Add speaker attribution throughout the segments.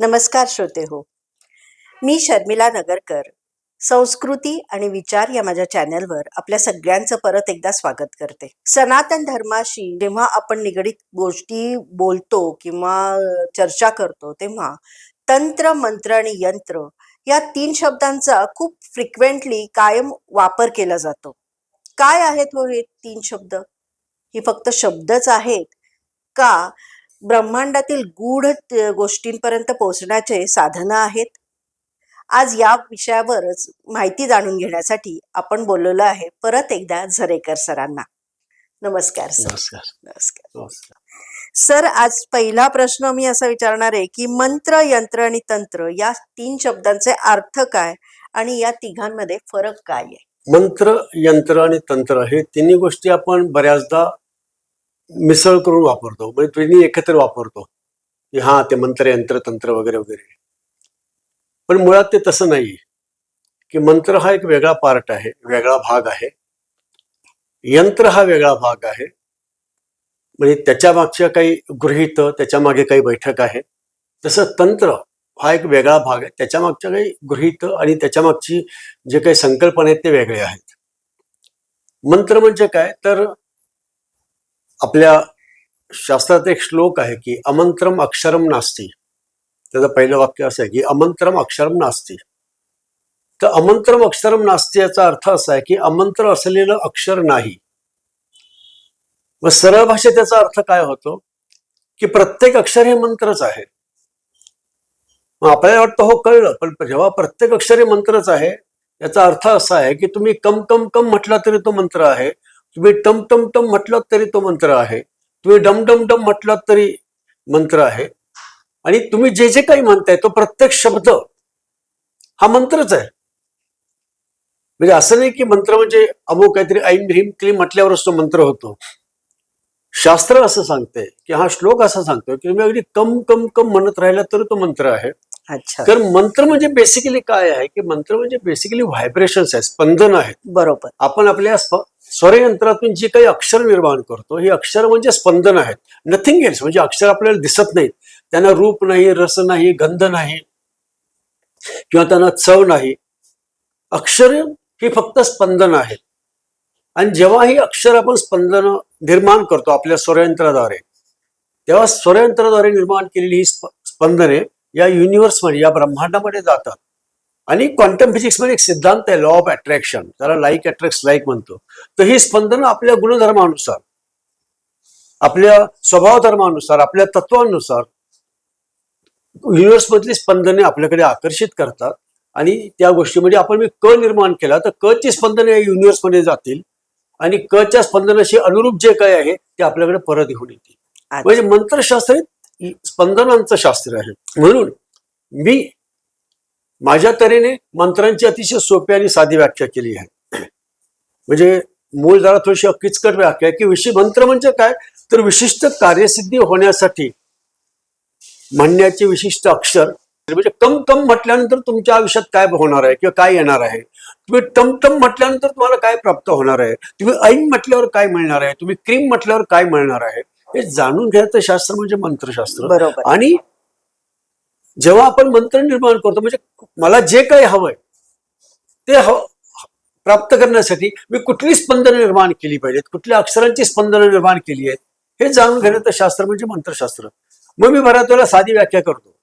Speaker 1: नमस्कार श्रोते हो. मी शर्मिला नगरकर. संस्कृती आणि विचार या माझ्या चॅनलवर आपल्या सगळ्यांचं परत एकदा स्वागत करते. सनातन धर्माशी जेव्हा आपण निगडीत गोष्टी बोलतो किंवा चर्चा करतो तेव्हा तंत्र मंत्र आणि यंत्र या तीन शब्दांचा खूप फ्रिक्वेंटली कायम वापर केला जातो. काय आहेत हो हे तीन शब्द? ही फक्त शब्दच आहेत का ब्रह्मांडातील गूढ गोष्टींपर्यंत पोहोचण्याचे साधनं आहेत. आज या विषयावरच माहिती जाणून घेण्यासाठी आपण बोललेलो आहे परत एकदा झरेकर सरांना. नमस्कार सर.
Speaker 2: नमस्कार.
Speaker 1: नमस्कार.
Speaker 2: नमस्कार.
Speaker 1: सर आज पहिला प्रश्न मी असा विचारणार आहे की मंत्र यंत्र आणि तंत्र या तीन शब्दांचे अर्थ काय आणि या तिघांमध्ये फरक काय आहे?
Speaker 2: मंत्र यंत्र आणि तंत्र हे तिन्ही गोष्टी आपण बऱ्याचदा मिसळ करून वापरतो. म्हणजे तिन्ही एकत्र वापरतो. की हा ते मंत्र यंत्र तंत्र वगैरे वगैरे. पण मुळात ते तसं नाही की मंत्र हा एक वेगळा पार्ट आहे वेगळा भाग आहे. यंत्र हा वेगळा भाग आहे. म्हणजे त्याच्या मागच्या काही गृहित त्याच्यामागे काही बैठक आहे. तसं तंत्र हा एक वेगळा भाग आहे. त्याच्या मागच्या काही गृहित आणि त्याच्या मागची जे काही संकल्पना आहेत ते वेगळे आहेत. मंत्र म्हणजे काय? तर आपल्या शास्त्रात एक श्लोक आहे की अमंत्रम अक्षरम नास्ती. त्याचं पहिलं वाक्य असं आहे की अमंत्रम अक्षरम नास्ती. तर अमंत्रम अक्षरम नास्ती याचा अर्थ असा आहे की अमंत्र असलेलं अक्षर नाही. मग सरळ भाषेत त्याचा अर्थ काय होतो? की प्रत्येक अक्षर हे मंत्रच आहे. मग आपल्याला वाटतं हो कळलं. पण जेव्हा प्रत्येक अक्षर हे मंत्रच आहे याचा अर्थ असा आहे की तुम्ही कम कम कम म्हटला तरी तो मंत्र आहे. तुम्ही टम टम टम म्हटलात तरी तो मंत्र आहे. तुम्ही डम डम डम म्हटलात तरी मंत्र आहे. आणि तुम्ही जे जे काही म्हणताय तो प्रत्येक शब्द हा मंत्रच आहे. म्हणजे असं नाही की मंत्र म्हणजे अमुक काहीतरी ऐन भ्रीम क्लीम म्हटल्यावरच तो मंत्र होतो. शास्त्र असं सांगतंय की हा श्लोक असा सांगतोय की तुम्ही अगदी कम कम कम म्हणत राहिला तर तो मंत्र आहे.
Speaker 1: अच्छा.
Speaker 2: तर मंत्र म्हणजे बेसिकली काय आहे की मंत्र म्हणजे बेसिकली व्हायब्रेशन्स आहे स्पंदन आहेत
Speaker 1: बरोबर.
Speaker 2: आपण आपल्या स्वरयंत्रातून जी काही अक्षर निर्माण करतो ही अक्षर म्हणजे स्पंदन आहेत. नथिंग एल्स म्हणजे अक्षर आपल्याला दिसत नाहीत. त्यांना रूप नाही रस नाही गंध नाही किंवा त्यांना चव नाही. अक्षर ही फक्त स्पंदन आहेत. आणि जेव्हा ही अक्षर आपण स्पंदन निर्माण करतो आपल्या स्वरयंत्राद्वारे तेव्हा स्वरयंत्राद्वारे निर्माण केलेली ही स्पंदने या युनिव्हर्समध्ये या ब्रह्मांडामध्ये जातात. आणि क्वांटम फिजिक्समध्ये एक सिद्धांत आहे लॉ ऑफ अट्रॅक्शन त्याला लाईक अट्रॅक्ट लाईक म्हणतो. तर ही स्पंदनं आपल्या गुणधर्मानुसार आपल्या स्वभाव धर्मानुसार आपल्या तत्वानुसार युनिव्हर्समधली स्पंदने आपल्याकडे आकर्षित करतात. आणि त्या गोष्टीमध्ये आपण मी क निर्माण केला तर क ची स्पंदने या युनिव्हर्समध्ये जातील. आणि क च्या स्पंदनाशी अनुरूप जे काय आहे ते आपल्याकडे परत घेऊन येतील. म्हणजे मंत्रशास्त्र स्पंदनांचं शास्त्र आहे. म्हणून मी माझ्या तऱ्हेने मंत्रांची अतिशय सोपी आणि साधी व्याख्या केली आहे. म्हणजे मूळ जरा थोडीशी किचकट व्याख्या आहे की विशेष मंत्र म्हणजे काय? तर विशिष्ट कार्यसिद्धी होण्यासाठी म्हणण्याचे विशिष्ट अक्षर म्हणजे कम कम म्हटल्यानंतर तुमच्या आयुष्यात काय होणार आहे किंवा काय येणार आहे? तुम्ही टमटम म्हटल्यानंतर तुम्हाला काय प्राप्त होणार आहे? तुम्ही ऐन म्हटल्यावर काय मिळणार आहे? तुम्ही क्रीम म्हटल्यावर काय मिळणार आहे? हे जाणून घ्यायचं शास्त्र म्हणजे मंत्रशास्त्र. आणि जेव्हा आपण मंत्र निर्माण करतो म्हणजे मला जे काही हवंय ते हव प्राप्त करण्यासाठी मी कुठली स्पंदनं निर्माण केली पाहिजेत कुठल्या अक्षरांची स्पंदनं निर्माण केली आहेत हे जाणून घेण्याचं शास्त्र म्हणजे मंत्रशास्त्र. मग मी बऱ्याच वेळेला साधी व्याख्या करतो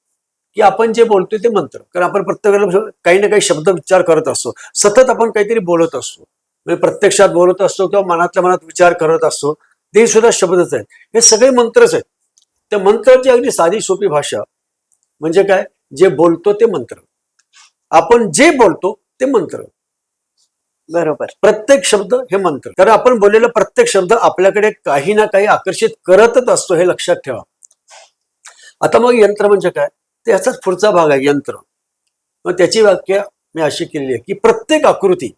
Speaker 2: की आपण जे बोलतोय ते मंत्र. कारण आपण प्रत्येकाला काही ना काही शब्द विचार करत असतो. सतत आपण काहीतरी बोलत असतो. म्हणजे प्रत्यक्षात बोलत असतो किंवा मनातल्या मनात विचार करत असतो ते सुद्धा शब्दच आहेत. हे सगळे मंत्रच आहेत. त्या मंत्राची अगदी साधी सोपी भाषा म्हणजे काय? जे बोलतो ते मंत्र. आपण जे बोलतो ते मंत्र.
Speaker 1: बरोबर.
Speaker 2: प्रत्येक शब्द हे मंत्र. कारण आपण बोललेला प्रत्येक शब्द आपल्याकडे काही ना काही आकर्षित करतच असतो हे लक्षात ठेवा. आता मग यंत्र म्हणजे काय? ते याचाच पुढचा भाग आहे यंत्र. मग त्याची व्याख्या मी अशी केलेली आहे की प्रत्येक आकृती.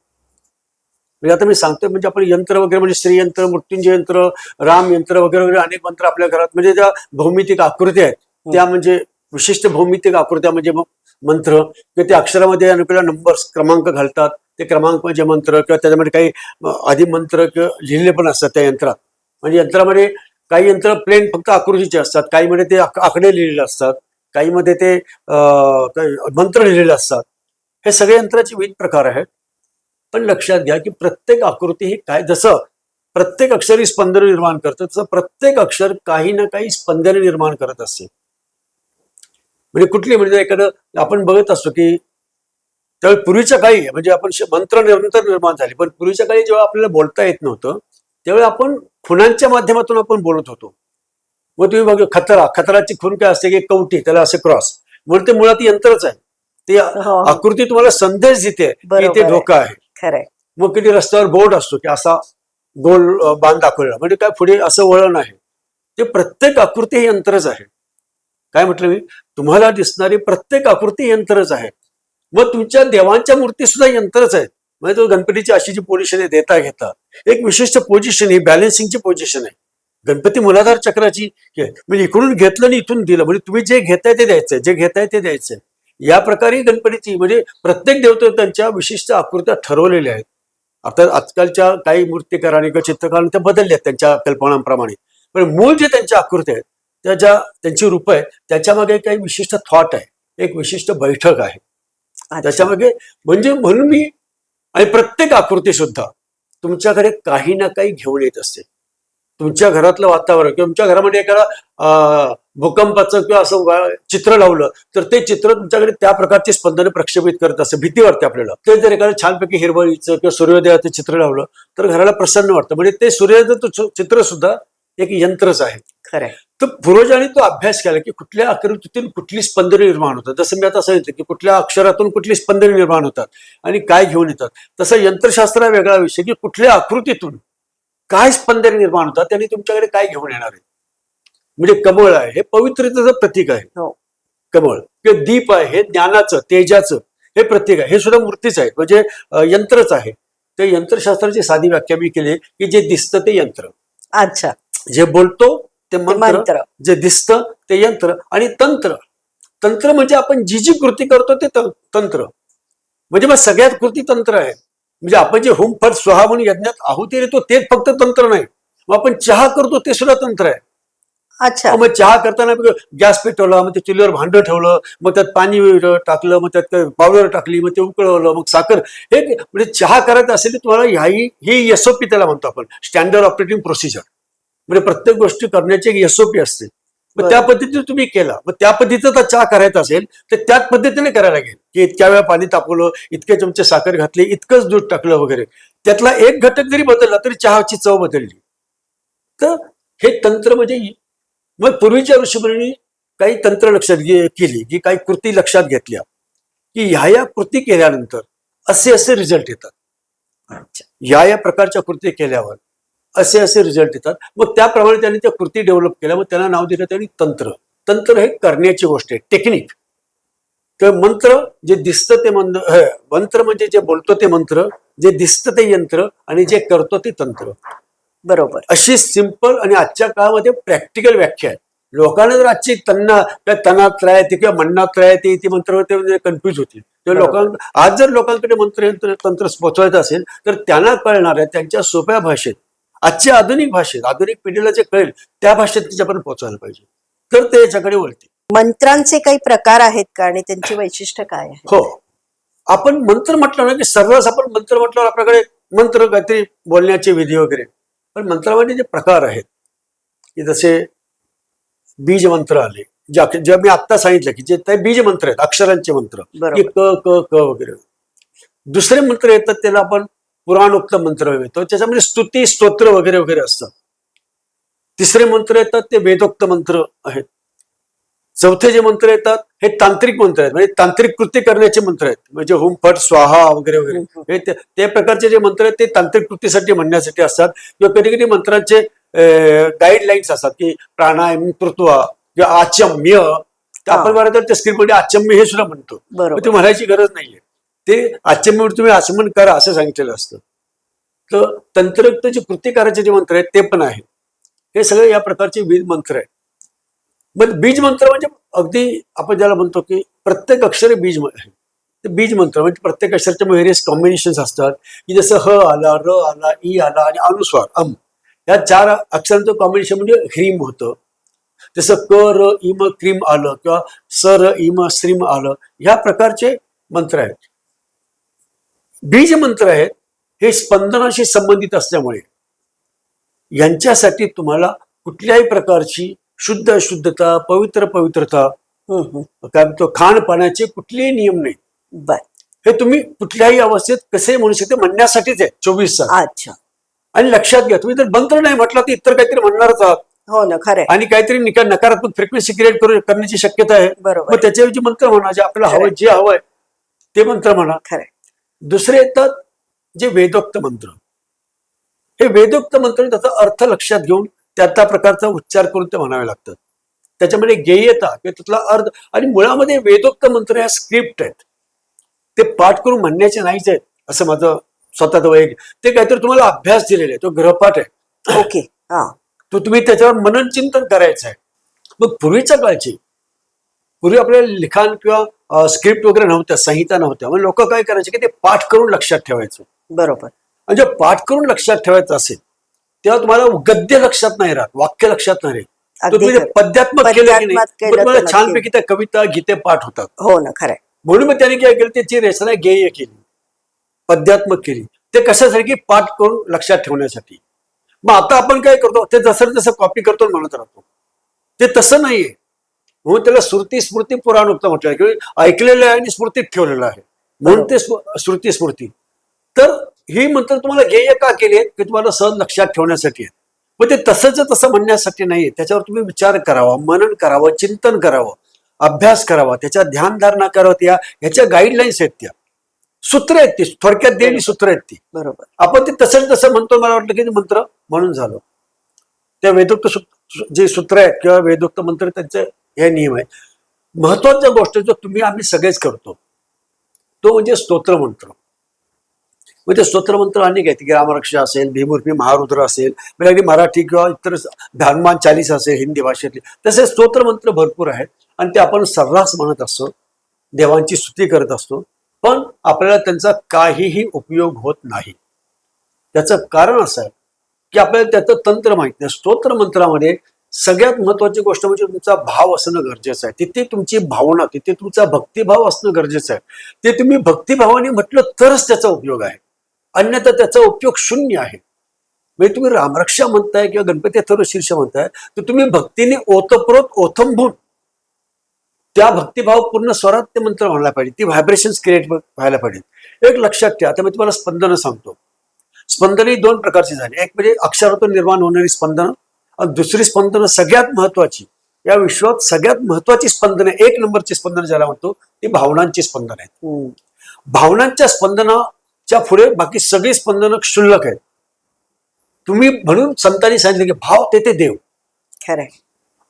Speaker 2: म्हणजे आता मी सांगतोय म्हणजे आपण यंत्र वगैरे म्हणजे श्रीयंत्र मृत्युंजय यंत्र राम यंत्र वगैरे वगैरे अनेक मंत्र आपल्या घरात म्हणजे ज्या भौमितिक आकृत्या आहेत त्या म्हणजे विशिष्ट भौमितिक आकृत्या म्हणजे मग मंत्र किंवा त्या अक्षरामध्ये अनुकूल नंबर्स क्रमांक घालतात. ते क्रमांक म्हणजे मंत्र किंवा त्याच्यामध्ये काही आधी मंत्र किंवा लिहिलेले पण असतात त्या यंत्रात. म्हणजे यंत्रामध्ये काही यंत्र प्लेन फक्त आकृतीचे असतात. काहीमध्ये ते आक- आकडे लिहिलेले असतात. काहीमध्ये ते काय मंत्र लिहिलेले असतात. हे सगळे यंत्राचे विविध प्रकार आहेत. पण लक्षात घ्या की प्रत्येक आकृती ही काय जसं प्रत्येक अक्षर ही स्पंदन निर्माण करतं तसं प्रत्येक अक्षर काही ना काही स्पंदन निर्माण करत असते. म्हणजे कुठली म्हणजे एखादं आपण बघत असतो की त्यावेळी पूर्वीच्या काळी म्हणजे आपण मंत्र नंतर निर्माण झाले. पण पूर्वीच्या काळी जेव्हा आपल्याला बोलता येत नव्हतं त्यावेळी आपण खुणांच्या माध्यमातून आपण बोलत होतो. मग तुम्ही बघा खतरा. खतराची खून काय असते की कवटी त्याला असे क्रॉस. म्हणून ते मुळात यंत्रच आहे. ते
Speaker 1: हो.
Speaker 2: आकृती तुम्हाला संदेश देते की ते. धोका आहे.
Speaker 1: खरंय.
Speaker 2: मग किती रस्त्यावर बोर्ड असतो की असा गोल बाण दाखवलेला. म्हणजे काय पुढे असं वळण आहे. ते प्रत्येक आकृती हे यंत्रच आहे. काय म्हटलं मी? तुम्हाला दिसणारी प्रत्येक आकृती यंत्रच आहे. मग तुमच्या देवांच्या मूर्ती सुद्धा यंत्रच आहेत. म्हणजे तो गणपतीची अशी जी पोझिशन आहे देता घेता. एक विशिष्ट पोझिशन ही बॅलन्सिंगची पोझिशन आहे. गणपती मुलाधार चक्राची म्हणजे इकडून घेतलं आणि इथून दिलं. म्हणजे तुम्ही जे घेताय ते द्यायचंय जे घेताय ते द्यायचंय. या प्रकारे गणपतीची म्हणजे प्रत्येक देवते त्यांच्या विशिष्ट आकृत्या ठरवलेल्या आहेत. आता आजकालच्या काही मूर्तिकार किंवा चित्रकारांनी त्या बदलल्या आहेत त्यांच्या कल्पनांप्रमाणे. पण मूळ जे त्यांच्या आकृत्या आहेत त्या ज्या त्यांची रूप आहेत त्याच्यामागे काही विशिष्ट थॉट आहे. एक विशिष्ट बैठक आहे. त्याच्यामागे म्हणजे म्हणून मी आणि प्रत्येक आकृती सुद्धा तुमच्याकडे काही ना काही घेऊन येत असते. तुमच्या घरातलं वातावरण किंवा तुमच्या घरामध्ये एखादा भूकंपाचं किंवा असं चित्र लावलं तर ते चित्र तुमच्याकडे त्या प्रकारची स्पंदने प्रक्षेपित करत असते भीती वाटते आपल्याला. ते जर एखादं छानपैकी हिरवळीचं किंवा सूर्योदयाचं चित्र लावलं तर घराला प्रसन्न वाटतं. म्हणजे ते सूर्योदयाचं चित्र सुद्धा एक यंत्रच आहे.
Speaker 1: खरंय
Speaker 2: तर पूर्वजांनी तो अभ्यास केला की कुठल्या आकृतीतून कुठली स्पंदने निर्माण होतात. जसं मी आता सांगितलं की कुठल्या अक्षरातून कुठली स्पंदने निर्माण होतात आणि काय घेऊन येतात. तसं यंत्रशास्त्र हा वेगळा विषय की कुठल्या आकृतीतून काय स्पंदने निर्माण होतात त्यांनी तुमच्याकडे काय घेऊन येणार आहे. म्हणजे कमळ आहे हे पवित्रतेचं प्रतीक आहे.
Speaker 1: हो.
Speaker 2: कमळ. किंवा दीप आहे हे ज्ञानाचं तेजाचं हे प्रतीक आहे. हे सुद्धा मूर्तीच आहे. म्हणजे यंत्रच आहे. ते यंत्रशास्त्राची साधी व्याख्या मी केली की जे दिसतं ते यंत्र.
Speaker 1: अच्छा.
Speaker 2: जे बोलतो ते मंत्र जे दिसतं ते यंत्र आणि तंत्र. तंत्र म्हणजे आपण जी जी कृती करतो ते तं- तंत्र. म्हणजे मग सगळ्यात कृती तंत्र आहे. म्हणजे आपण जे हुम फट स्वहा म्हणून यज्ञात आहुती देतो तेच फक्त तंत्र नाही. मग आपण चहा करतो ते सुद्धा तंत्र आहे.
Speaker 1: अच्छा.
Speaker 2: मग चहा करताना गॅस पेटवला मग ते चुलीवर भांडं ठेवलं मग त्यात पाणी टाकलं मग त्यात पावडर टाकली मग ते उकळवलं मग साखर. हे म्हणजे चहा करायचं असेल तर तुम्हाला ह्याही ही एसओपी त्याला म्हणतो आपण स्टँडर्ड ऑपरेटिंग प्रोसिजर म्हणजे प्रत्येक गोष्टी करण्याची एक एसओपी असते. मग. त्या पद्धतीने तुम्ही केला. मग त्या पद्धतीचा चहा करायचा असेल तर त्याच पद्धतीने करायला लागेल. की इतक्या वेळा पाणी तापवलं इतके चमचे साखर घातली इतकंच दूध टाकलं वगैरे. त्यातला एक घटक जरी बदलला तरी चहाची चव बदलली. तर हे तंत्र म्हणजे मग पूर्वीच्या ऋषीमुनी काही तंत्र लक्षात केली की काही कृती लक्षात घेतल्या. की ह्या या कृती केल्यानंतर असे असे रिझल्ट येतात. या या प्रकारच्या कृती केल्यावर असे असे रिझल्ट येतात. मग त्याप्रमाणे त्यांनी त्या कृती डेव्हलप केल्या. मग त्यांना नाव दिलं त्यांनी तंत्र. तंत्र हे करण्याची गोष्ट आहे. टेक्निक तर मंत्र जे दिसतं ते मंत्र मंत्र म्हणजे जे बोलतो ते मंत्र जे दिसतं ते यंत्र आणि जे करतो ते तंत्र.
Speaker 1: बरोबर.
Speaker 2: अशी सिंपल आणि आजच्या काळामध्ये प्रॅक्टिकल व्याख्या आहे लोकांना जर आजची तन्ना काय तनात्रय येते किंवा मन्नात्रय येते ती मंत्र ते कन्फ्युज होतील. तर. लोकांना आज जर लोकांकडे मंत्र यंत्र तंत्र पोचवायचं असेल तर त्यांना कळणार आहे त्यांच्या सोप्या भाषेत. आजच्या आधुनिक भाषेत आधुनिक पिढीला जे कळेल त्या भाषेत तिच्यापर्यंत पोहोचवायला पाहिजे. तर ते याच्याकडे वळते.
Speaker 1: मंत्रांचे काही प्रकार आहेत का आणि त्यांची वैशिष्ट्य काय आहे
Speaker 2: हो. आपण मंत्र म्हटलं ना की सर्रास आपण मंत्र म्हटल्यावर आपल्याकडे मंत्र काहीतरी बोलण्याचे विधी वगैरे. पण मंत्रामध्ये जे प्रकार आहेत की जसे बीज मंत्र आले जे मी आत्ता सांगितलं की जे ते बीज मंत्र आहेत अक्षरांचे मंत्र की क क क वगैरे. दुसरे मंत्र येतात त्याला आपण पुराणोक्त मंत्र येतो त्याच्यामध्ये स्तुती स्तोत्र वगैरे वगैरे असतात तिसरे मंत्र येतात ते वेदोक्त मंत्र आहेत. चौथे जे मंत्र येतात हे तांत्रिक मंत्र आहेत. म्हणजे तांत्रिक कृती करण्याचे मंत्र आहेत. म्हणजे हुम फट स्वाहा वगैरे वगैरे. हे ते ते प्रकारचे जे मंत्र आहेत ते तांत्रिक कृतीसाठी म्हणण्यासाठी असतात. किंवा कधी कधी मंत्रांचे गाईडलाईन्स असतात की प्राणायाम कृत्वा किंवा आचम्य. आपण. बरं तर त्या स्क्रिप्टमध्ये आचम्य हे सुद्धा म्हणतो. ते म्हणायची गरज नाहीये. ते आचम्यावर तुम्ही आसमन करा असं सांगितलेलं असतं. तर तंत्रयुक्त जे कृतिकाराचे जे मंत्र आहेत ते पण आहे हे सगळे या प्रकारचे बीज मंत्र आहेत. मग बीज मंत्र म्हणजे अगदी आपण ज्याला म्हणतो की प्रत्येक अक्षर बीज आहे ते बीज मंत्र म्हणजे प्रत्येक अक्षरचे व्हेरियस कॉम्बिनेशन असतात. की जसं ह आला र आला ई आला आणि अनुस्वार अम. या चार अक्षरांचं कॉम्बिनेशन म्हणजे ह्रीम होतं. जसं क र इम क्रीम आलं किंवा स र इम श्रीम आलं ह्या प्रकारचे मंत्र आहेत. बीज मंत्र आहेत हे स्पंदनाशी संबंधित असल्यामुळे. यांच्यासाठी तुम्हाला कुठल्याही प्रकारची शुद्ध अशुद्धता पवित्र पवित्रता. काय म्हणतो खाण पाण्याचे कुठलेही नियम नाही.
Speaker 1: बर.
Speaker 2: हे तुम्ही कुठल्याही अवस्थेत कसे म्हणू शकते म्हणण्यासाठीच आहे चोवीस
Speaker 1: अच्छा.
Speaker 2: आणि लक्षात घ्या तुम्ही जर मंत्र नाही म्हटलं तर इतर काहीतरी म्हणणारच आहात.
Speaker 1: हो ना खरंय
Speaker 2: आणि काहीतरी निका- नकारात्मक फ्रिक्वेन्सी क्रिएट करू करण्याची शक्यता आहे.
Speaker 1: बरोबर.
Speaker 2: मग त्याच्याऐवजी मंत्र म्हणा जे आपल्याला हवं. जे हवंय ते मंत्र म्हणा.
Speaker 1: खरंय
Speaker 2: दुसरे येतात जे वेदोक्त मंत्र. हे वेदोक्त मंत्र त्याचा अर्थ लक्षात घेऊन त्या त्या प्रकारचा उच्चार करून ते म्हणावे लागतात. त्याच्यामध्ये गेयता किंवा त्यातला अर्थ आणि मुळामध्ये वेदोक्त मंत्र ह्या स्क्रिप्ट आहेत. ते पाठ करून म्हणण्याचे नाहीच आहेत असं माझं स्वतःच वैयक्तिक ते काहीतरी तुम्हाला अभ्यास दिलेला आहे तो ग्रहपाठ आहे.
Speaker 1: ओके हा.
Speaker 2: तो तुम्ही त्याच्यावर मनन चिंतन करायचं आहे. मग पूर्वीच्या काळची पूर्वी आपल्याला लिखाण किंवा स्क्रिप्ट वगैरे नव्हत्या संहिता नव्हत्या. मग लोक काय करायचे की ते पाठ करून लक्षात ठेवायचं.
Speaker 1: बरोबर.
Speaker 2: जेव्हा पाठ करून लक्षात ठेवायचं असेल तेव्हा तुम्हाला गद्य लक्षात नाही राहत वाक्य लक्षात नाही राहत. तुम्ही
Speaker 1: खरं.
Speaker 2: पद्यात्मक केलं. छानपैकी त्या कविता गीते पाठ होतात.
Speaker 1: हो ना खरंय
Speaker 2: म्हणून मग त्याने काय केलं त्याची रचना गेय केली. पद्यात्मक केली. ते कशासाठी? पाठ करून लक्षात ठेवण्यासाठी. मग आता आपण काय करतो ते जसं तसं कॉपी करतो म्हणत राहतो. ते तसं नाहीये. म्हणून त्याला श्रुती स्मृती पुराणोक्त म्हटलं आहे. की ऐकलेलं आहे आणि स्मृतीत ठेवलेलं आहे. म्हणून ते श्रुती स्मृती. तर ही मंत्र तुम्हाला गेय का केली आहेत? की तुम्हाला सहज लक्षात ठेवण्यासाठी आहेत. पण ते तसंच तसं म्हणण्यासाठी नाहीये त्याच्यावर तुम्ही विचार करावा मनन करावं चिंतन करावं अभ्यास करावा त्याच्या ध्यानधारणा करावं त्या ह्याच्या गाईडलाईन्स आहेत त्या. सूत्र आहेत ती. थोडक्यात दिलेली सूत्र आहेत ती.
Speaker 1: बरोबर.
Speaker 2: आपण ते तसं तसं म्हणतो मला वाटलं की मंत्र म्हणून झालं. त्या वेदोक्त जे सूत्र आहेत किंवा वेदोक्त मंत्र त्यांचे हे नियम आहेत महत्त्वाच्या गोष्ट जो तुम्ही आम्ही सगळेच करतो तो म्हणजे स्तोत्र मंत्र. म्हणजे स्तोत्रमंत्र अनेक आहेत. की रामरक्ष असेल भीमूर्मी महारुद्र असेल म्हणजे अगदी मराठी किंवा इतर धानमान चालीस असेल हिंदी भाषेतली. तसे स्तोत्रमंत्र भरपूर आहेत आणि ते आपण सर्रास म्हणत असतो देवांची स्तुती करत असतो पण आपल्याला त्यांचा काहीही उपयोग होत नाही. त्याचं कारण असं आहे की आपल्याला त्याचं तंत्र माहीत नाही. स्तोत्र मंत्रामध्ये सगळ्यात महत्वाची गोष्ट म्हणजे तुमचा भाव असणं गरजेचं आहे. तिथे तुमची भावना तिथे तुमचा भक्तिभाव असणं गरजेचं आहे. ते तुम्ही भक्तिभावाने म्हटलं तरच त्याचा उपयोग आहे. अन्यथा त्याचा उपयोग शून्य आहे. म्हणजे तुम्ही रामरक्षा म्हणताय किंवा गणपती अथर्व शीर्ष म्हणताय तर तुम्ही भक्तीने ओतप्रोत ओथंबून त्या भक्तिभाव पूर्ण स्वरात ते मंत्र म्हणायला पाहिजे. ती व्हायब्रेशन क्रिएट व्हायला पाहिजे एक लक्षात ठेवा. आता मी तुम्हाला स्पंदनं सांगतो. स्पंदन ही दोन प्रकारची झाली. एक म्हणजे अक्षरातून निर्माण होणारी स्पंदनं आणि दुसरी स्पंदनं सगळ्यात महत्वाची. या विश्वात सगळ्यात महत्वाची स्पंदनं एक नंबरची स्पंदनं ज्याला म्हणतो ती भावनांची स्पंदन आहेत. भावनांच्या स्पंदनाच्या पुढे बाकी सगळी स्पंदनं क्षुल्लक आहेत. तुम्ही म्हणून संतांनी सांगितलं की भाव तेथे देव.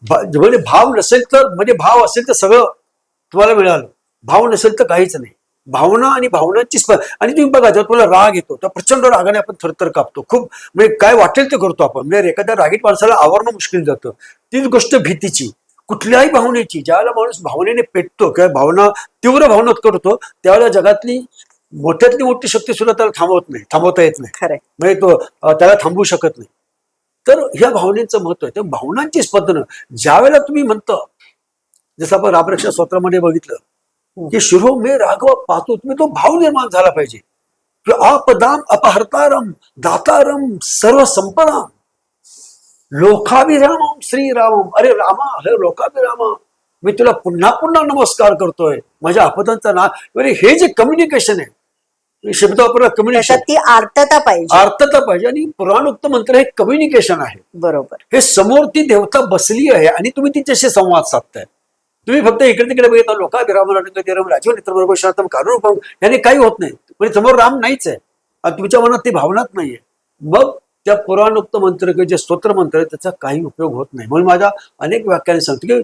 Speaker 2: म्हणजे भाव नसेल तर म्हणजे भाव असेल तर सगळं तुम्हाला मिळालं. भाव नसेल तर काहीच नाही. भावना आणि भावनांची स्प आणि तुम्ही बघा जेव्हा तुम्हाला राग येतो तर प्रचंड रागाने आपण थरथर कापतो. खूप म्हणजे काय वाटेल ते करतो आपण. म्हणजे एखाद्या रागीत माणसाला आवरणं मुश्किल जातं. तीच गोष्ट भीतीची. कुठल्याही भावनेची ज्यावेळेला माणूस भावनेने पेटतो किंवा भावना तीव्र भावनात करतो त्यावेळेला जगातली मोठ्यातली मोठी शक्ती सुद्धा त्याला थांबवत नाही थांबवता येत नाही.
Speaker 1: खरंय.
Speaker 2: म्हणजे तो त्याला थांबवू शकत नाही. तर ह्या भावनेचं महत्त्व आहे. त्या भावनांची स्पंदनं ज्या वेळेला तुम्ही म्हणता जसं आपण रामरक्षा स्तोत्रामध्ये बघितलं की शिरो मे राघव पाहतो तुम्ही तो भाव निर्माण झाला पाहिजे. की आपदाम अपहर्तारम दातारम सर्व संपदाम लोकाभिरामम श्रीरामम. अरे रामा हे लोकाभिरामा मी तुला पुन्हा पुन्हा नमस्कार करतोय. माझ्या आपदांचा ना म्हणजे हे जे कम्युनिकेशन आहे शब्द वापरला कम्युनिकेशन
Speaker 1: ती आर्तता पाहिजे.
Speaker 2: अर्थता पाहिजे. आणि पुराणोक्त मंत्र हे कम्युनिकेशन आहे.
Speaker 1: बरोबर.
Speaker 2: हे समोर ती देवता बसली आहे आणि तुम्ही तिच्याशी संवाद साधताय. तुम्ही फक्त इकडे तिकडे बघितलं लोका विराम राजीव नेत्रबरोबर शांतम काढून याने काही होत नाही. म्हणजे समोर राम नाहीच आहे. आणि तुमच्या मनात ती भावनाच नाहीये. मग त्या पुराणोक्त मंत्र किंवा जे स्तोत्र मंत्र आहे त्याचा काही उपयोग होत नाही. म्हणून माझ्या अनेक व्याख्याने सांगतो की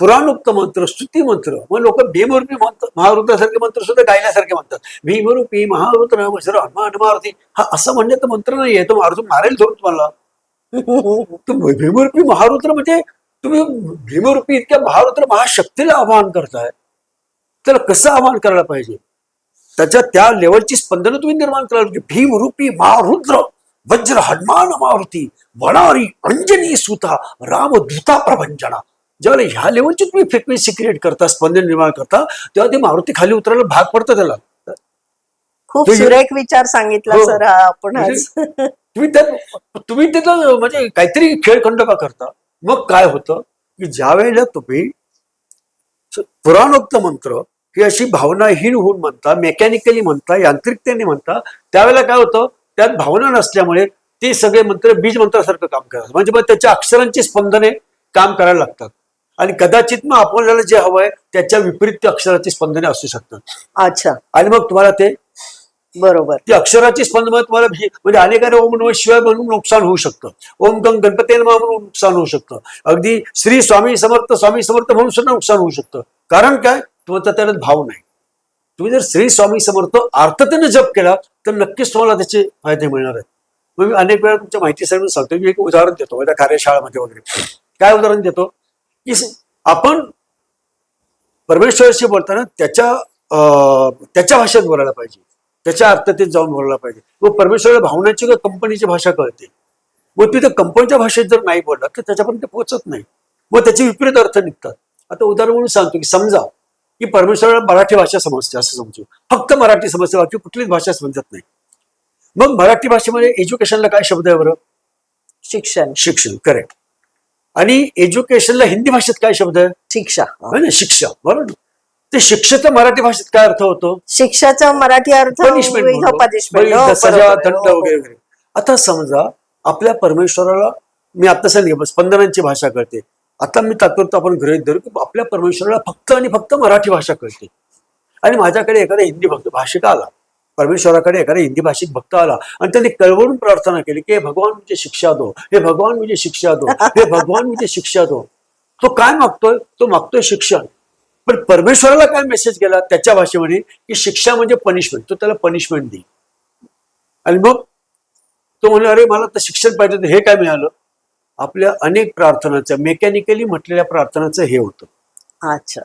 Speaker 2: पुराणोक्त मंत्र स्तुती मंत्र मग लोक भीमरूपी म्हणतात महारुद्रासारखे मंत्र सुद्धा गायल्यासारखे म्हणतात. भीमरूपी महावृत वज्र हनुमान मारुती हा असं म्हणण्याचं मंत्र नाहीये. तो अर्जुन मारेल धरून तुम्हाला. तो भीमरूपी महारुद्र म्हणजे तुम्ही भीमरूपी इतक्या महारुद्र महाशक्तीला आवाहन करताय. त्याला कसं आवाहन करायला पाहिजे? त्याच्या त्या लेवलची स्पंदनं तुम्ही निर्माण करायला पाहिजे भीमरूपी महारुद्र वज्र हनुमान मारुती वनारी अंजनी सुता राम दूता प्रभंजना. ज्यावेळेला ह्या लेवलची तुम्ही फ्रिक्वेन्सी क्रिएट करता स्पंदन निर्माण करता तेव्हा ते मारुती खाली उतरायला भाग पडतं त्याला.
Speaker 1: खूप
Speaker 2: ये-
Speaker 1: सुरेख विचार सांगितला
Speaker 2: हो.
Speaker 1: सर आपण आज.
Speaker 2: तुम्ही त्यात तुम्ही तिथं म्हणजे काहीतरी खेळखंडोबा करता. मग काय होतं की ज्या वेळेला तुम्ही पुराणोक्त मंत्र ही अशी भावनाहीन होऊन म्हणता मेकॅनिकली म्हणता यांत्रिकतेने म्हणता त्यावेळेला काय होतं? त्यात भावना नसल्यामुळे ते सगळे मंत्र बीज मंत्रासारखं काम करतात. म्हणजे मग त्याच्या अक्षरांची स्पंदने काम करायला लागतात. आणि कदाचित मग आपल्याला जे हवंय त्याच्या विपरीत अक्षराची स्पंदने असू शकतात.
Speaker 1: अच्छा.
Speaker 2: आणि मग तुम्हाला ते
Speaker 1: बरोबर.
Speaker 2: ती अक्षराची स्पंदन तुम्हाला म्हणजे अनेकांना ओम नम शिवाय म्हणून नुकसान होऊ शकतं. ओम गंग गणपती म्हणून नुकसान होऊ शकतं. अगदी श्री स्वामी समर्थ स्वामी समर्थ म्हणून सुद्धा नुकसान होऊ शकतं. कारण काय? तुमचा त्याला भाव नाही. तुम्ही जर श्री स्वामी समर्थ अर्थतेने जप केला तर नक्कीच तुम्हाला त्याचे फायदे मिळणार आहेत. मग मी अनेक वेळा तुमच्या माहितीसाठी सांगतो. मी एक उदाहरण देतो माझ्या कार्यशाळामध्ये वगैरे. काय उदाहरण देतो? की आपण परमेश्वरशी बोलताना त्याच्या अं, त्याच्या भाषेत बोलायला पाहिजे. त्याच्या अर्थतेत जाऊन बोलायला पाहिजे. मग परमेश्वराला भावनाची किंवा कंपनीची भाषा कळते. मग तिथे कंपनीच्या भाषेत जर नाही बोलला तर त्याच्यापर्यंत पोहोचत नाही. मग त्याचे विपरीत अर्थ निघतात. आता उदाहरण म्हणून सांगतो की समजा की परमेश्वराला मराठी भाषा समजते असं समजू. फक्त मराठी समजते बाकी कुठलीच भाषा समजत नाही. मग मराठी भाषेमध्ये एज्युकेशनला काय शब्द आहे बरं?
Speaker 1: शिक्षण.
Speaker 2: शिक्षण करेक्ट आणि एज्युकेशनला हिंदी भाषेत काय शब्द आहे?
Speaker 1: शिक्षा.
Speaker 2: है ना शिक्षा. बरोबर? ते शिक्षेचा मराठी भाषेत काय अर्थ होतो?
Speaker 1: शिक्षाचा मराठी अर्थ
Speaker 2: पनिशमेंट सजा दंड वगैरे वगैरे. आता समजा आपल्या परमेश्वराला मी आता सांगितलं स्पंदनांची भाषा कळते. आता मी तात्पुरतं आपण गृहित धरू की आपल्या परमेश्वराला फक्त आणि फक्त मराठी भाषा कळते. आणि माझ्याकडे एखादा हिंदी भक्त भाषिक आला परमेश्वराकडे एखादा हिंदी भाषिक भक्त आला आणि त्यांनी कळवळून प्रार्थना केली की हे भगवान मुझे शिक्षा दो हे भगवान मुझे शिक्षा दो हे भगवान मुझे शिक्षा दो. तो काय मागतोय? तो मागतोय शिक्षण. पण परमेश्वराला काय मेसेज गेला त्याच्या भाषेमध्ये की शिक्षा म्हणजे पनिशमेंट तो त्याला पनिशमेंट देईल. आणि मग तो म्हणला अरे मला तर शिक्षण पाहिजे होतं, हे काय मिळालं? आपल्या अनेक प्रार्थनाचं मेकॅनिकली म्हटलेल्या प्रार्थनाचं हे होतं.
Speaker 1: अच्छा.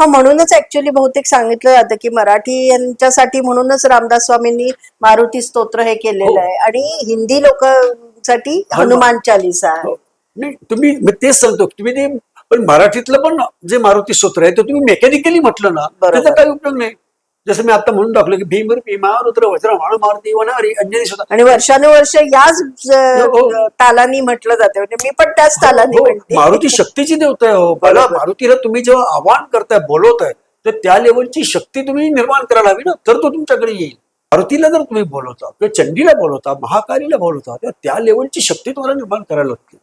Speaker 1: हा म्हणूनच ऍक्च्युली बहुतेक सांगितलं जातं की मराठी यांच्यासाठी म्हणूनच रामदास स्वामींनी मारुती स्तोत्र हे केलेलं
Speaker 2: हो.
Speaker 1: आहे. आणि हिंदी लोकांसाठी
Speaker 2: हनुमान.
Speaker 1: चालिसा आहे.
Speaker 2: हो. तुम्ही मी तेच सांगतो. तुम्ही ते पण मराठीतलं पण जे मारुती स्तोत्र आहे ते तुम्ही मेकॅनिकली म्हटलं ना. त्याचा काही उपयोग नाही. जसं मी आता म्हणून टाकलं की भीम भीमा रुद्र वज्र माळ मारुती वनारी अंजनी सुद्धा
Speaker 1: आणि वर्षानुवर्ष याच
Speaker 2: हो.
Speaker 1: अ, तालानी म्हटलं जाते. म्हणजे मी पण त्याच तालानी
Speaker 2: हो,
Speaker 1: म्हणते
Speaker 2: मारुती शक्तीची देवता आहे हो. मला. मारुतीला तुम्ही जेव्हा आवाहन करताय बोलवताय तर त्या लेवलची शक्ती तुम्ही निर्माण करायला हवी ना तर तो तुमच्याकडे येईल. मारुतीला जर तुम्ही बोलवता किंवा चंडीला बोलवता महाकालीला बोलवता तर त्या लेवलची शक्ती तुम्हाला निर्माण करायला लागते.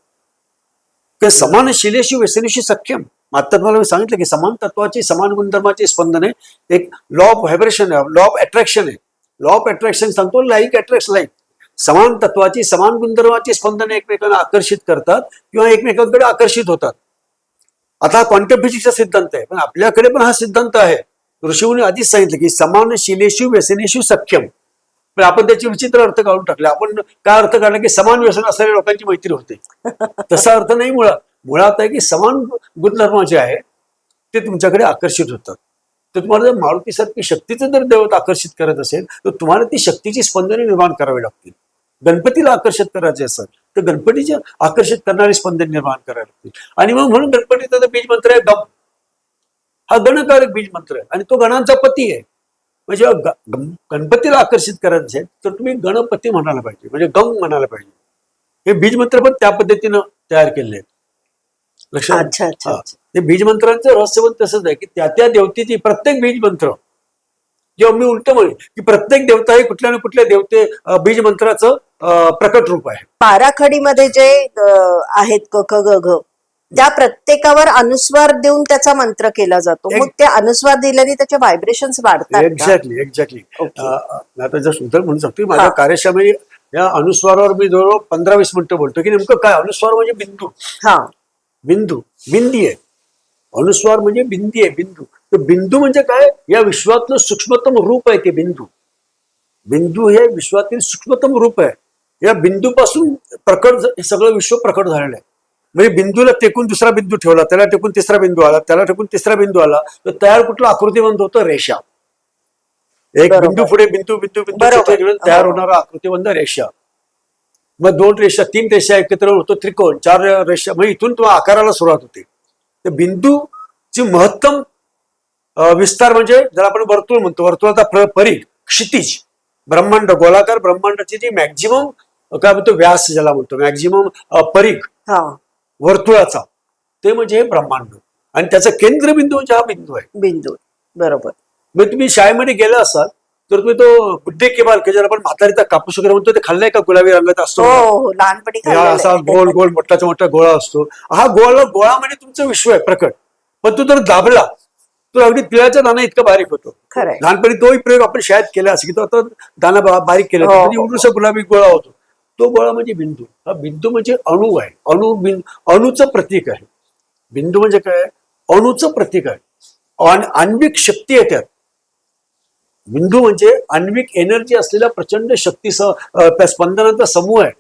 Speaker 2: की समान शिलेशी व्यसनेशी सख्यम. आता तुम्हाला मी सांगितलं की समान तत्वाची समान गुणधर्माची स्पंदन आहे एक लॉ ऑफ व्हायब्रेशन आहे लॉ ऑफ अट्रॅक्शन आहे. लॉ ऑफ अट्रॅक्शन सांगतो लाईक अट्रॅक्ट लाईक समान तत्वाची समान गुणधर्माची स्पंदने एकमेकांना आकर्षित करतात किंवा एकमेकांकडे आकर्षित होतात. आता क्वांटम फिजिक्सचा सिद्धांत आहे पण आपल्याकडे पण हा सिद्धांत आहे. ऋषीमुनी आधीच सांगितलं की समान शिलेशु व्यसनेशी सख्यम. पण आपण त्याचे विचित्र अर्थ काढून टाकले. आपण काय अर्थ काढला की समान व्यसन असलेल्या लोकांची मैत्री होते. तसा अर्थ नाही मुळात. मुळात आहे की समान गुणधर्म जे आहे ते तुमच्याकडे आकर्षित होतात. तर तुम्हाला जर मारुतीसारखी शक्तीचं जर दैवत आकर्षित करत असेल तर तुम्हाला ती शक्तीची स्पंदने निर्माण करावी लागतील. गणपतीला आकर्षित करायचे असेल तर गणपतीचे आकर्षित करणारी स्पंदन निर्माण करावे लागतील. आणि मग म्हणून गणपतीचा बीज मंत्र आहे गम. हा गणकारक बीज मंत्र आहे. आणि तो गणांचा पती आहे. म्हणजे गणपतीला आकर्षित करायचं असेल तर तुम्ही गणपती म्हणायला पाहिजे म्हणजे गंग म्हणायला पाहिजे. हे बीज मंत्र पण त्या पद्धतीनं तयार केले आहेत. लक्षात? हा. ते बीज मंत्रांचं रहस्य पण तसंच आहे की त्या त्या देवतेची प्रत्येक बीज मंत्र जेव्हा मी उलट म्हणेन की प्रत्येक देवता हे कुठल्या ना कुठल्या देवते अं, बीज मंत्राचं अं, प्रकट रूप आहे.
Speaker 1: पाराखडीमध्ये जे आहेत क ख ग घ त्या प्रत्येकावर अनुस्वार देऊन त्याचा मंत्र केला जातो. मग ते अनुस्वार दिल्याने त्याचे व्हायब्रेशन वाढतात?
Speaker 2: एक्झॅक्टली एक्झॅक्टली म्हणून सांगतो माझ्या. कार्यशाळेमध्ये या अनुस्वारावर मी जवळ पंधरा वीस मिनिटं बोलतो की नेमकं काय? अनुस्वार म्हणजे बिंदू.
Speaker 1: हा.
Speaker 2: बिंदू बिंदी आहे. अनुस्वार म्हणजे बिंदी आहे बिंदू. तर बिंदू म्हणजे काय? या विश्वातलं सूक्ष्मतम रूप आहे ते बिंदू. बिंदू हे विश्वातील सूक्ष्मतम रूप आहे. या बिंदूपासून प्रकट हे सगळं विश्व प्रकट झालेलं आहे. म्हणजे बिंदूला टेकून दुसरा बिंदू ठेवला त्याला टेकून तिसरा बिंदू आला त्याला टेकून तिसरा बिंदू आला तर तयार कुठलं आकृतिबंध होतं? रेषा. एक. बिंदू पुढे बिंदू बिंदू बिंदू तयार. होणारा आकृतिबंध रेषा. मग दोन रेषा तीन रेषा एकत्र होतो त्रिकोण चार रेषा म्हणजे इथून तो आकाराला सुरुवात होते. तर बिंदूची महत्तम अं, विस्तार म्हणजे जर आपण वर्तुळ म्हणतो वर्तुळाचा प्र- परीघ क्षितिज ब्रह्मांड गोलाकार ब्रह्मांडाची जी मॅक्झिमम काय म्हणतो व्यास ज्याला म्हणतो मॅक्झिमम परीघ
Speaker 1: हा.
Speaker 2: वर्तुळाचा. ते म्हणजे हे ब्रह्मांड. आणि त्याचा केंद्रबिंदू म्हणजे हा बिंदू आहे.
Speaker 1: बिंदू. बरोबर.
Speaker 2: मग तुम्ही शाळेमध्ये गेला असाल तर तुम्ही तो बुड्डे केबाल की ज्याला आपण म्हातारीचा कापूस वगैरे म्हणतो ते खाल्लाय का? गुलाबी रंगाचा असतो.
Speaker 1: हो
Speaker 2: बघा?
Speaker 1: हो लहानपणी
Speaker 2: हा
Speaker 1: खाल्लेलं
Speaker 2: असा. गोल गोल मोठाचा मोठा गोळा असतो. हा गोळा गोळा म्हणजे तुमचं विश्व आहे प्रकट. पण तो जर दाबला तो अगदी तिळाचा दाना इतका बारीक होतो. लहानपणी तोही प्रयोग आपण शाळेत केला असेल की तो आता दाना बारीक केला
Speaker 1: हो,
Speaker 2: म्हणजे गुलाबी गोळा होतो. तो गोळा म्हणजे बिंदू. हा बिंदू म्हणजे अणू आहे. अणू बिं अणूचं प्रतीक आहे. बिंदू म्हणजे काय? अणूचं प्रतीक आहे. आण- आण्विक शक्ती आहे त्यात. बिंदू म्हणजे आण्विक एनर्जी असलेला प्रचंड शक्ती स्पंदनाचा समूह आहे.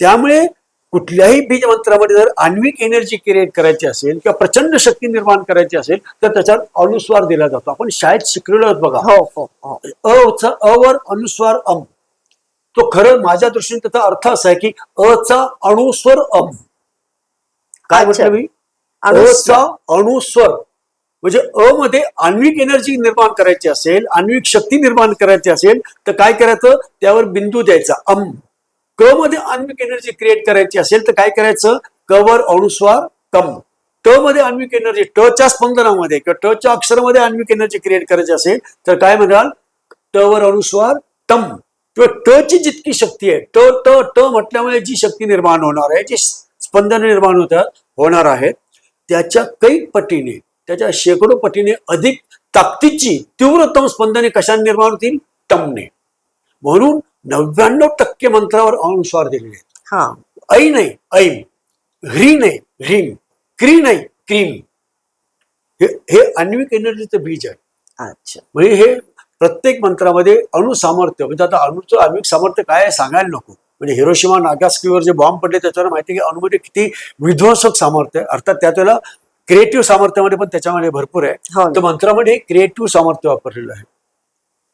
Speaker 2: त्यामुळे कुठल्याही बीज मंत्रामध्ये जर आण्विक एनर्जी क्रिएट करायची असेल किंवा प्रचंड शक्ती निर्माण करायची असेल तर त्याच्यात अनुस्वार दिला जातो. आपण शाळेत शिकलेलो आहोत बघा.
Speaker 1: हो हो हो.
Speaker 2: अ वर अनुस्वार अम. तो खरं माझ्या दृष्टीने त्याचा अर्थ असा आहे की अ चा अणुस्वर अम. काय. म्हटलं मी? अ
Speaker 1: अनुस्वार.
Speaker 2: चा अणुस्वर. म्हणजे अ मध्ये आण्विक एनर्जी निर्माण करायची असेल आण्विक शक्ती निर्माण करायची असेल तर काय करायचं? त्यावर बिंदू द्यायचा अम. क मध्ये आण्विक एनर्जी क्रिएट करायची असेल तर काय करायचं? क वर अणुस्वार कम ट मध्ये आण्विक एनर्जी ट च्या स्पंदनामध्ये किंवा ट च्या अक्षरामध्ये आण्विक एनर्जी क्रिएट करायची असेल तर काय म्हणाल? ट वर अनुस्वार टम किंवा ट ची जितकी शक्ती आहे ट ट ट म्हटल्यामुळे जी शक्ती निर्माण होणार आहे जी स्पंदन निर्माण होतात होणार आहेत त्याच्या कैक पटीने त्याच्या शेकडो पटीने अधिक ताकदीची तीव्रतम स्पंदने कशाने निर्माण होतील? टमने. म्हणून नव्याण्णव टक्के मंत्रावर अनुस्वार दिलेले आहेत.
Speaker 1: हा.
Speaker 2: ऐ नाही ऐम. ह्री नाही ह्रीम. क्री नाही क्रीम. हे हे आण्विक एनर्जीचं बीज आहे.
Speaker 1: अच्छा.
Speaker 2: म्हणजे हे प्रत्येक मंत्रामध्ये अणुसामर्थ्य म्हणजे आता अणुचं आण्विक सामर्थ्य काय आहे सांगायला नको. म्हणजे हिरोशिमा नागास्कीवर जे बॉम्ब पडले त्याच्यावर माहिती की अणुमध्ये किती विध्वंसक सामर्थ्य आहे. अर्थात त्यात वेळेला क्रिएटिव्ह सामर्थ्यामध्ये पण त्याच्यामध्ये भरपूर आहे.
Speaker 1: हो.
Speaker 2: तर मंत्रामध्ये क्रिएटिव्ह सामर्थ्य वापरलेलं आहे.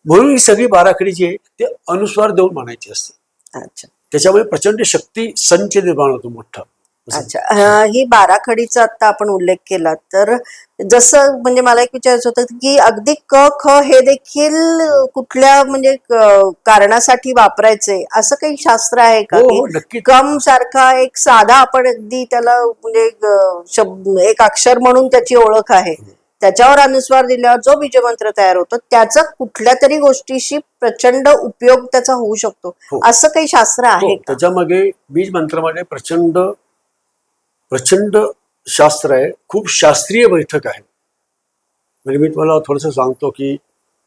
Speaker 2: म्हणून ही सगळी बाराखडी जी आहे ते अनुस्वार देऊन म्हणायची असते.
Speaker 1: अच्छा.
Speaker 2: त्याच्यामुळे प्रचंड शक्ती संच निर्माण होतो मोठा.
Speaker 1: अच्छा. ही बाराखडीचा आता आपण उल्लेख केला. तर जसं म्हणजे मला एक विचारायचं होतं की अगदी क ख हे देखील कुठल्या म्हणजे कारणासाठी वापरायचे? असं काही शास्त्र आहे का?
Speaker 2: हो
Speaker 1: की
Speaker 2: हो
Speaker 1: कम सारखा एक साधा आपण अगदी त्याला म्हणजे एक अक्षर म्हणून त्याची ओळख आहे. त्याच्यावर अनुस्वार दिल्यावर जो बीजमंत्र तयार होतो त्याचा कुठल्या तरी गोष्टीशी प्रचंड उपयोग त्याचा होऊ शकतो.
Speaker 2: हो.
Speaker 1: असं काही शास्त्र आहे का?
Speaker 2: त्याच्यामागे बीज मंत्रामध्ये प्रचंड प्रचंड शास्त्र आहे. खूप शास्त्रीय बैठक आहे. म्हणजे मी तुम्हाला थोडंसं सांगतो की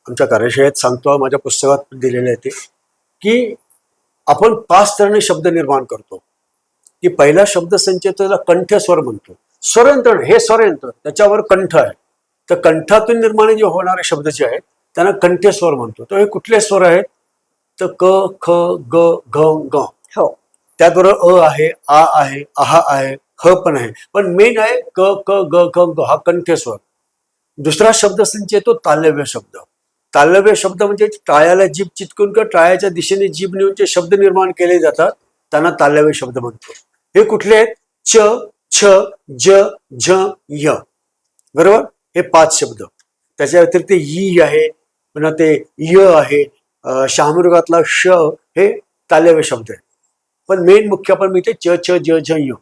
Speaker 2: आमच्या कार्यशाळेत सांगतो माझ्या पुस्तकात दिलेलं आहे ते की आपण पाच तऱ्हेने शब्द निर्माण करतो. की पहिला शब्दसंचय त्याला कंठस्वर म्हणतो. स्वरयंत्रण हे स्वरयंत्र त्याच्यावर कंठ आहे. तर कंठातून निर्माण जे होणारे शब्द जे आहेत त्यांना कंठस्वर म्हणतो. तर हे कुठले स्वर आहेत? तर क ख ग घ ग
Speaker 1: हो.
Speaker 2: त्याचबरोबर अ आहे आ आहे आहा आहे ह पण आहे. पण मेन आहे क क ग क ग हा कंठस्वर. दुसरा शब्द संच तो तालव्य शब्द. तालव्य शब्द म्हणजे टाळ्याला जीभ चिटकून किंवा टाळ्याच्या दिशेने जीभ नेऊन जे शब्द निर्माण केले जातात त्यांना तालव्य शब्द म्हणतो. हे कुठले आहेत? च छ ज झ य. बरोबर? हे पाच शब्द. त्याच्या व्यतिरिक्त ई आहे पुन्हा ते य आहे शहामृगातला श हे तालव्य शब्द आहे. पण मेन मुख्य आपण मिळते च छ ज झ य.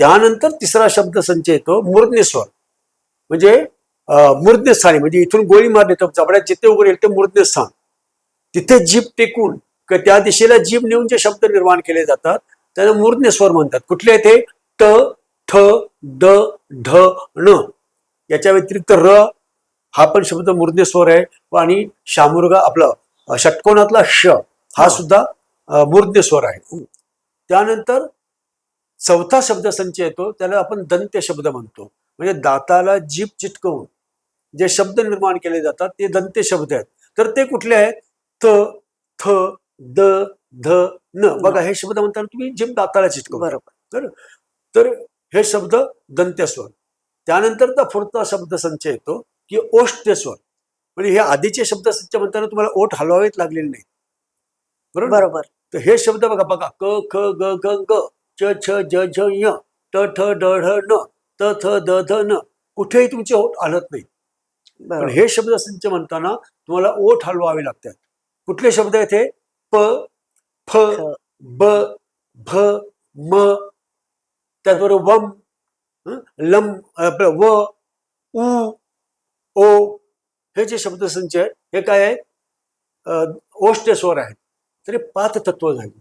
Speaker 2: त्यानंतर तिसरा शब्द संच येतो मूर्धन्यस्वर म्हणजे अं, म्हणजे इथून गोळी मारली तर जबड्यात जिथे उघडेल ते मूर्धन्यस्थान तिथे जीभ टेकून त्या दिशेला जीभ नेऊन जे शब्द निर्माण केले जातात त्यांना मूर्धन्यस्वर म्हणतात. कुठले ते? ट ठ ड ढ ण. याच्या व्यतिरिक्त र हा पण शब्द मूर्धन्यस्वर आहे. आणि शामुर्गा आपलं अं, षटकोनातला श हा सुद्धा अं, आहे. त्यानंतर चौथा शब्दसंच येतो त्याला आपण दंत्य शब्द म्हणतो. म्हणजे दाताला जीभ चिटकवून जे शब्द निर्माण केले जातात ते दंत्य शब्द आहेत. तर ते कुठले आहेत? थ थ द ध न. बघा हे शब्द म्हणताना तुम्ही जीभ दाताला चिटकव
Speaker 1: बरोबर.
Speaker 2: तर हे शब्द दंत्यस्वर त्यानंतरचा पुढचा शब्द संच येतो की ओष्ठस्वर म्हणजे हे आधीचे शब्द संच म्हणताना तुम्हाला ओठ हलवावेच लागलेले नाही बरोबर?
Speaker 1: बरोबर.
Speaker 2: तर हे शब्द बघा बघा क ख ग ग ग. च छ ज झ य ट ठ ड ढ न त थ द ध न कुठेही तुमचे ओठ हलत नाही. पण. हे शब्द संच म्हणताना तुम्हाला ओठ हलवावे लागतात. कुठले शब्द आहेत हे? प फ. ब भ म त्याचबरोबर वम लम आपलं व उ ओ हे जे शब्दसंच आहेत हे काय आहेत? अ, ओष्ठ स्वर आहेत. तरी पाच तत्व झाली.